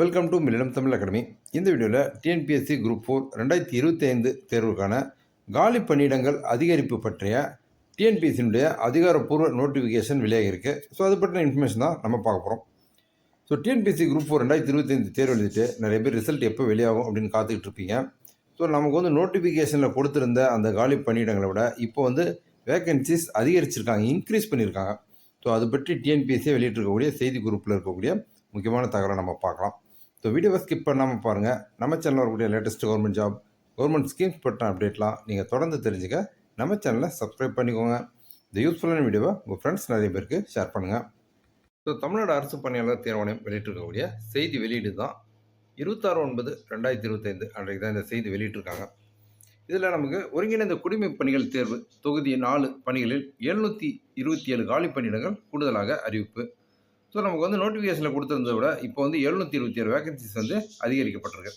Welcome to millennium Tamil academy இந்த வீடியோவில் TNPSC group four ரெண்டாயிரத்தி இருபத்தி ஐந்து தேர்வுக்கான காலி பணியிடங்கள் அதிகரிப்பு பற்றிய டிஎன்பிஎஸ்சியினுடைய அதிகாரப்பூர்வ நோட்டிஃபிகேஷன் வெளியாகிருக்கு ஸோ அது பற்றின இன்ஃபர்மேஷன் தான் நம்ம பார்க்க போகிறோம் ஸோ டிஎன்பிஎஸ்சி குரூப் ஃபோர் ரெண்டாயிரத்தி இருபத்தைந்து தேர்வு எழுதிட்டு நிறைய பேர் ரிசல்ட் எப்போ வெளியாகும் அப்படின்னு காத்துக்கிட்டு இருப்பீங்க. ஸோ நமக்கு வந்து நோட்டிஃபிகேஷனில் கொடுத்துருந்த அந்த காலி பணியிடங்களை விட இப்போ வந்து வேகன்சிஸ் அதிகரிச்சிருக்காங்க இன்க்ரீஸ் பண்ணியிருக்காங்க. ஸோ அது பற்றி டிஎன்பிஎஸ்சியை வெளியிட்டிருக்கக்கூடிய செய்தி குரூப்பில் இருக்கக்கூடிய முக்கியமான தகவலை நம்ம பார்க்கலாம். ஸோ வீடியோவை ஸ்கிப் பண்ணாமல் பாருங்கள் நம்ம சேனலில் வரக்கூடிய latest government job government schemes பற்றின அப்டேட்லாம் நீங்கள் தொடர்ந்து தெரிஞ்சுக்க நம்ம சேனலை சப்ஸ்கிரைப் பண்ணிக்கோங்க. இந்த யூஸ்ஃபுல்லான வீடியோவை உங்கள் ஃப்ரெண்ட்ஸ் நிறைய பேருக்கு ஷேர் பண்ணுங்கள் ஸோ தமிழ்நாடு அரசு பணியாளர் தேர்வாணையம் வெளியிட்டிருக்கக்கூடிய செய்தி வெளியீடு தான் இருபத்தாறு ஒன்பது ரெண்டாயிரத்தி இருபத்தைந்து அன்றைக்கு தான் இந்த செய்தி வெளியிட்டிருக்காங்க. இதில் நமக்கு ஒருங்கிணைந்த குடிமை பணிகள் தேர்வு தொகுதி நாலு பணிகளில் எழுநூற்றி இருபத்தி ஏழு காலி பணியிடங்கள் கூடுதலாக அறிவிப்பு. ஸோ நமக்கு வந்து நோட்டிஃபிகேஷனில் கொடுத்துருந்ததை விட இப்போ வந்து எழுநூற்றி இருபத்தி ஏழு வேகன்சிஸ் வந்து அதிகரிக்கப்பட்டிருக்கு.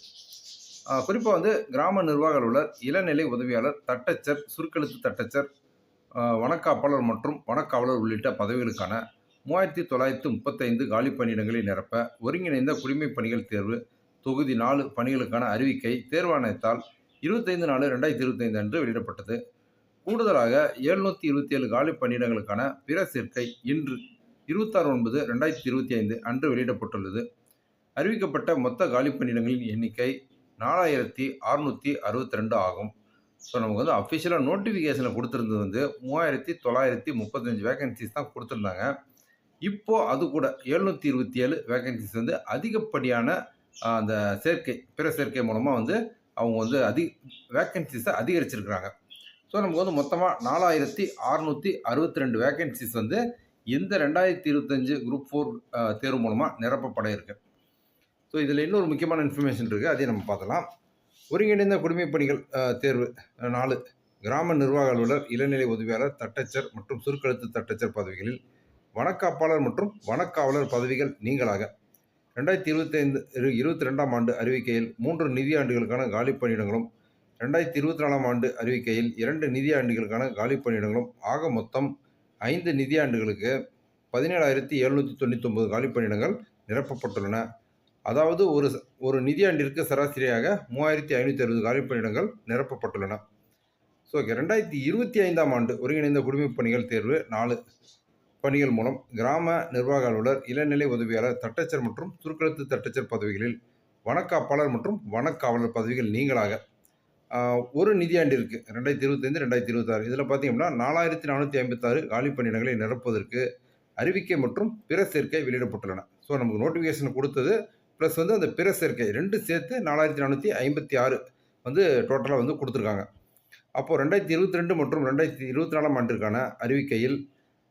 குறிப்பாக வந்து கிராம நிர்வாக அலுவலர் இளநிலை உதவியாளர் தட்டச்சர் சுருக்கெழுத்து தட்டச்சர் வணக்காப்பாளர் மற்றும் வணக்காவலர் உள்ளிட்ட பதவிகளுக்கான மூவாயிரத்தி தொள்ளாயிரத்து முப்பத்தைந்து காலி பணியிடங்களை நிரப்ப ஒருங்கிணைந்த குடிமை பணிகள் தேர்வு தொகுதி நாலு பணிகளுக்கான அறிவிக்கை தேர்வாணையத்தால் இருபத்தைந்து நாலு ரெண்டாயிரத்தி இருபத்தைந்து அன்று வெளியிடப்பட்டது. கூடுதலாக எழுநூற்றி இருபத்தி ஏழு காலி பணியிடங்களுக்கான பிற சேர்க்கை இன்று இருபத்தாறு ஒன்பது ரெண்டாயிரத்தி இருபத்தி ஐந்து அன்று வெளியிடப்பட்டுள்ளது. அறிவிக்கப்பட்ட மொத்த காலி பணியிடங்களின் எண்ணிக்கை நாலாயிரத்தி அறுநூற்றி அறுபத்தி ரெண்டு ஆகும். ஸோ நமக்கு வந்து அஃபிஷியலாக நோட்டிஃபிகேஷனில் கொடுத்துருந்தது வந்து மூவாயிரத்தி தொள்ளாயிரத்தி முப்பத்தஞ்சு வேகன்சிஸ் தான் கொடுத்துருந்தாங்க. இப்போது அது கூட எழுநூற்றி இருபத்தி ஏழு வேகன்சிஸ் வந்து அதிகப்படியான அந்த சேர்க்கை பிற சேர்க்கை மூலமாக வந்து அவங்க வந்து அதிக வேக்கன்சிஸை அதிகரிச்சிருக்கிறாங்க. ஸோ நமக்கு வந்து மொத்தமாக நாலாயிரத்தி அறுநூற்றி அறுபத்தி ரெண்டு வேகன்சிஸ் வந்து இந்த ரெண்டாயிரத்தி இருபத்தஞ்சு குரூப் ஃபோர் தேர்வு மூலமாக நிரப்பப்பட இருக்கு. ஸோ இதில் இன்னொரு முக்கியமான இன்ஃபர்மேஷன் இருக்குது அதையும் நம்ம பார்த்தலாம் ஒருங்கிணைந்த குடிமைப் பணிகள் தேர்வு நாலு. கிராம நிர்வாக அலுவலர் இளநிலை உதவியாளர் தட்டச்சர் மற்றும் சுருக்கெழுத்து தட்டச்சர் பதவிகளில் வனக்காப்பாளர் மற்றும் வனக்காவலர் பதவிகள் நீங்களாக. ரெண்டாயிரத்தி இருபத்தைந்து இருபத்தி ரெண்டாம் ஆண்டு அறிவிக்கையில் மூன்று நிதியாண்டுகளுக்கான காலி பணியிடங்களும் ரெண்டாயிரத்தி இருபத்தி நாலாம் ஆண்டு அறிவிக்கையில் இரண்டு நிதியாண்டுகளுக்கான காலி பணியிடங்களும் ஆக மொத்தம் ஐந்து நிதியாண்டுகளுக்கு பதினேழாயிரத்தி எழுநூற்றி தொண்ணூற்றி காலி பணியிடங்கள் நிரப்பப்பட்டுள்ளன. அதாவது ஒரு ஒரு நிதியாண்டிற்கு சராசரியாக மூவாயிரத்தி ஐநூற்றி அறுபது காலி பணியிடங்கள் நிரப்பப்பட்டுள்ளன. ஸோ ஓகே ரெண்டாயிரத்தி இருபத்தி ஐந்தாம் ஆண்டு ஒருங்கிணைந்த குடிமைப் பணிகள் தேர்வு நாலு பணிகள் மூலம் கிராம நிர்வாக அலுவலர் இளநிலை உதவியாளர் தட்டச்சர் மற்றும் சுருக்கெழுத்து தட்டச்சர் பதவிகளில் வனக்காப்பாளர் மற்றும் வனக்காவலர் பதவிகள் நீங்களாக ஒரு நிதியாண்டிற்கு ரெண்டாயிரத்தி இருபத்தைந்து ரெண்டாயிரத்தி இருபத்தாறு. இதில் பார்த்தீங்கன்னா நாலாயிரத்தி நானூற்றி ஐம்பத்தாறு காலி பணியிடங்களை நிரப்புவதற்கு அறிவிக்கை மற்றும் பிற சேர்க்கை வெளியிடப்பட்டுள்ளன. ஸோ நமக்கு நோட்டிஃபிகேஷன் கொடுத்தது ப்ளஸ் வந்து அந்த பிற சேர்க்கை ரெண்டு சேர்த்து நாலாயிரத்தி நானூற்றி ஐம்பத்தி ஆறு வந்து டோட்டலாக வந்து கொடுத்துருக்காங்க. அப்போது ரெண்டாயிரத்தி இருபத்தி ரெண்டு மற்றும் ரெண்டாயிரத்தி இருபத்தி நாலாம் ஆண்டிற்கான அறிவிக்கையில்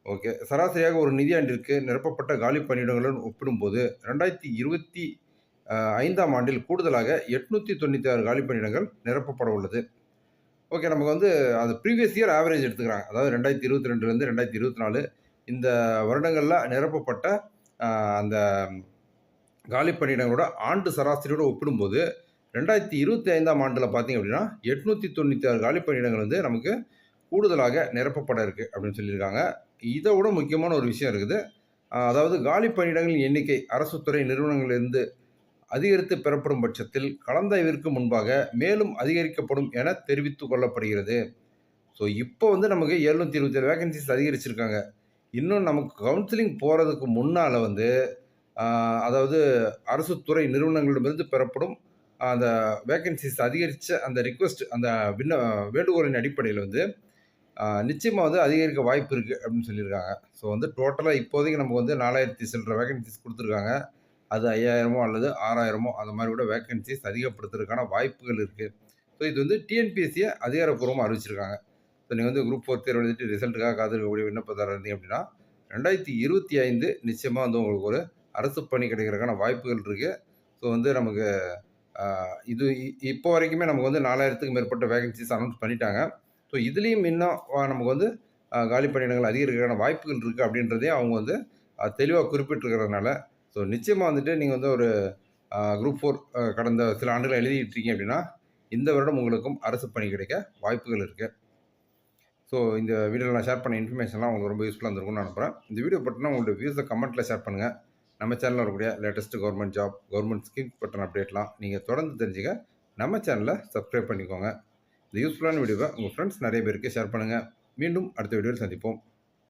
ஓகே சராசரியாக ஒரு நிதியாண்டிற்கு நிரப்பப்பட்ட காலி பணியிடங்களுடன் ஒப்பிடும்போது ரெண்டாயிரத்தி இருபத்தி ஐந்தாம் ஆண்டில் கூடுதலாக எட்நூற்றி தொண்ணூற்றி ஆறு காலி பணியிடங்கள் நிரப்பப்பட உள்ளது. ஓகே நமக்கு வந்து அது ப்ரீவியஸ் இயர் ஆவரேஜ் எடுத்துக்கிறாங்க. அதாவது ரெண்டாயிரத்தி இருபத்தி ரெண்டுலேருந்து ரெண்டாயிரத்தி இருபத்தி நாலு இந்த வருடங்களில் நிரப்பப்பட்ட அந்த காலி பணியிடங்களோட ஆண்டு சராசரியோடு ஒப்பிடும்போது ரெண்டாயிரத்தி இருபத்தி ஐந்தாம் ஆண்டில் பார்த்தீங்க அப்படின்னா எட்நூற்றி தொண்ணூற்றி ஆறு காலி பணியிடங்கள் வந்து நமக்கு கூடுதலாக நிரப்பப்பட இருக்குது அப்படின்னு சொல்லியிருக்காங்க. இதை விட முக்கியமான ஒரு விஷயம் இருக்குது. அதாவது காலி பணியிடங்களின் எண்ணிக்கை அரசு துறை நிறுவனங்களிலிருந்து அதிகரித்து பெறப்படும் பட்சத்தில் கலந்தாய்விற்கு முன்பாக மேலும் அதிகரிக்கப்படும் என தெரிவித்து கொள்ளப்படுகிறது. ஸோ இப்போ வந்து நமக்கு எழுநூற்றி இருபத்தி ஏழு வேகன்சிஸ் அதிகரிச்சிருக்காங்க. இன்னும் நமக்கு கவுன்சிலிங் போகிறதுக்கு முன்னால் வந்து அதாவது அரசு துறை நிறுவனங்களிடமிருந்து பெறப்படும் அந்த வேகன்சிஸ் அதிகரித்த அந்த ரிக்வெஸ்ட் அந்த விண்ண வேண்டுகோளின் அடிப்படையில் வந்து நிச்சயமாக வந்து அதிகரிக்க வாய்ப்பு இருக்குது அப்படின்னு சொல்லியிருக்காங்க. ஸோ வந்து டோட்டலாக இப்போதைக்கு நமக்கு வந்து நாலாயிரத்தி சில்லற வேகன்சிஸ் கொடுத்துருக்காங்க. அது ஐயாயிரமோ அல்லது ஆறாயிரமோ அந்த மாதிரி கூட வேக்கன்சிஸ் அதிகப்படுத்துறதுக்கான வாய்ப்புகள் இருக்குது ஸோ இது வந்து டிஎன்பிஎஸ்சியை அதிகாரப்பூர்வமாக அறிவிச்சிருக்காங்க. ஸோ நீங்கள் வந்து குரூப் ஃபோர் தேர்வு எழுதிட்டு ரிசல்ட்டுக்காக காத்திருக்கக்கூடிய விண்ணப்பதாரர் இருந்தீங்க அப்படின்னா ரெண்டாயிரத்தி இருபத்தி ஐந்து நிச்சயமாக வந்து உங்களுக்கு ஒரு அரசு பணி கிடைக்கிறதுக்கான வாய்ப்புகள் இருக்குது ஸோ வந்து நமக்கு இது இ- இப்போ வரைக்குமே நமக்கு வந்து நாலாயிரத்துக்கு மேற்பட்ட வேகன்சிஸ் அனௌன்ஸ் பண்ணிட்டாங்க. ஸோ இதுலேயும் இன்னும் நமக்கு வந்து காலி பணியிடங்கள் அதிகரிக்கிறதுக்கான வாய்ப்புகள் இருக்குது அப்படின்றதே அவங்க வந்து தெளிவாக குறிப்பிட்டிருக்கிறதுனால ஸோ நிச்சயமாக வந்துட்டு நீங்கள் வந்து ஒரு குரூப் ஃபோர் கடந்த சில ஆண்டுகளை எழுதிட்டு இருக்கீங்க அப்படின்னா இந்த வருடம் உங்களுக்கும் அரசு பணி கிடைக்க வாய்ப்புகள் இருக்குது ஸோ இந்த வீடியோவில் நான் ஷேர் பண்ண இன்ஃபர்மேஷன்லாம் உங்களுக்கு ரொம்ப யூஸ்ஃபுல்லாக இருந்திருக்கும்னு நான் இந்த வீடியோ பற்றினா உங்களுடைய வியூஸை கமெண்ட்டில் ஷேர் பண்ணுங்கள் நம்ம சேனலில் வரக்கூடிய latest government job government scheme பற்றின அப்டேட்லாம் நீங்கள் தொடர்ந்து தெரிஞ்சுக்க நம்ம சேனலை சப்ஸ்கிரைப் பண்ணிக்கோங்க. இந்த யூஸ்ஃபுல்லான வீடியோவை உங்கள் ஃப்ரெண்ட்ஸ் நிறைய பேருக்கு ஷேர் பண்ணுங்கள் மீண்டும் அடுத்த வீடியோவில் சந்திப்போம்.